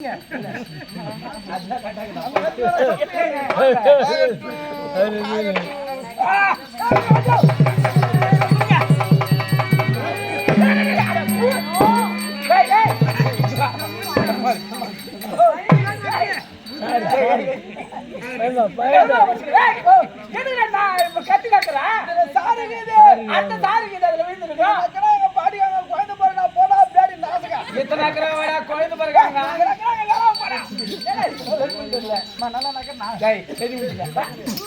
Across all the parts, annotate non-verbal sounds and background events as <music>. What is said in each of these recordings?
<laughs> கத்தி கட்டுறா அந்த சாருக்கு இது அதுல விழுந்துருக்கா இத்தனை கிராமடா குழந்தை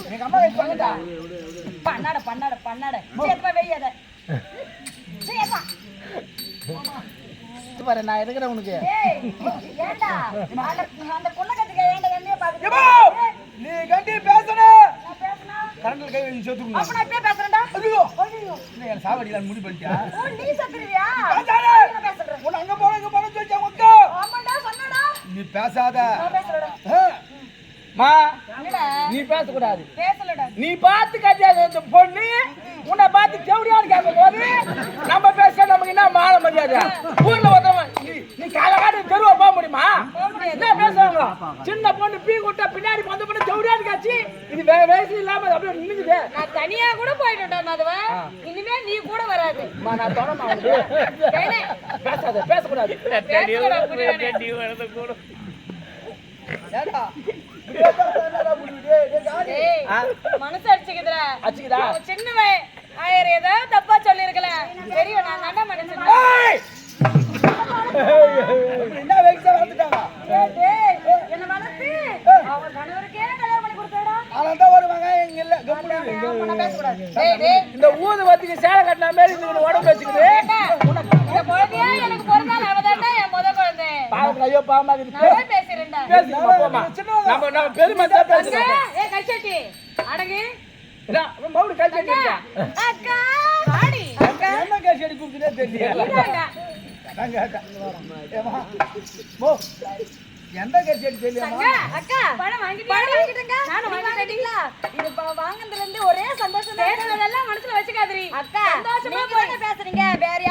எங்க அம்மா பண்ணாட பண்ணாட பண்ணாட சேத்தமா வெய்யாத சேப்பா பாரு நான் இருக்கிறேன் உனக்கு. ஏண்டா? அந்த புள்ள கத்துக்க ஏண்டா என்னைய நீ கண்டி பேசணும். கரண்ட்ல கை வச்சு அப்ப நான் இப்பயே பேசுறேன்டா. ஐயோ. ஐயோ. என்ன என் சாவடிலாம் முடிவு பண்ணிட்டியா? ஓ நீ சத்துருவியா பேசாத. நான் பேசுறேன் உன்னை அங்க போன இங்க போன சொல்லி ஆமாடா சொன்னடா நீ பேசாத. நான் பேசுறேன்டா. ஆ. மா நீ பேசக்கூடாது. பேசலடா. நீ பார்த்து கட்டியாத பொண்ணு உன்னை பார்த்து செவடியான்னு கேட்கும் போது நம்ம பேச நமக்கு என்ன மான மரியாதை ஊர்ல ஒருத்தவன் நீ காலகாட்டு தெருவா போக முடியுமா? என்ன பேசுவாங்க சின்ன பொண்ணு பீ விட்டா பின்னாடி வந்த பொண்ணு செவடியான்னு காட்சி இது வே வயசு இல்லாம அப்படியே நின்னுக்குது. நான் தனியா கூட போயிட்டேன்டா மதுவ? இனிமே நீ கூட வராது. நான் தொடமா பேசாத பேசக்கூடாது. மனசு அடிச்சுக்குதா? சின்னவன் ஆயிரம் ஏதாவது தப்பா சொல்லிருக்கலாம் தெரியும் நான் நல்லா மனுஷன்! என்ன வயசா வந்துட்டாங்க? என்ன வளர்த்து அவன் கணவருக்கே கல்யாணம் பண்ணி கொடுத்தாடா. அவன் தான் வருவாங்க இங்க இல்ல கம்முனு இரு. ஆமா, நான் பேசக்கூடாது. டேய் டேய். இந்த ஊதுவத்திக்கு சேலை கட்டின மாதிரி இந்த உடம்பு வச்சுக்குது. ஏண்டா, இந்த குழந்தையா எனக்கு என் முத குழந்தை. பாவம் ஐயோ பாவமா இருக்குது. நான் போமா நம்ம நம்ம பெருமை தான் பேசுறோம் கல்ச்சட்டி அடங்கு மவுடு அக்கா அக்கா என்ன தெரியல அக்கா. போ. எந்த அக்கா, பணம் பணம் நானும் வாங்கிட்டீங்களா இது வாங்குனதுல இருந்து ஒரே சந்தோஷம் பேசுனதெல்லாம் மனசுல வச்சுக்காதீங்க அக்கா சந்தோஷமா பேசுறீங்க வேற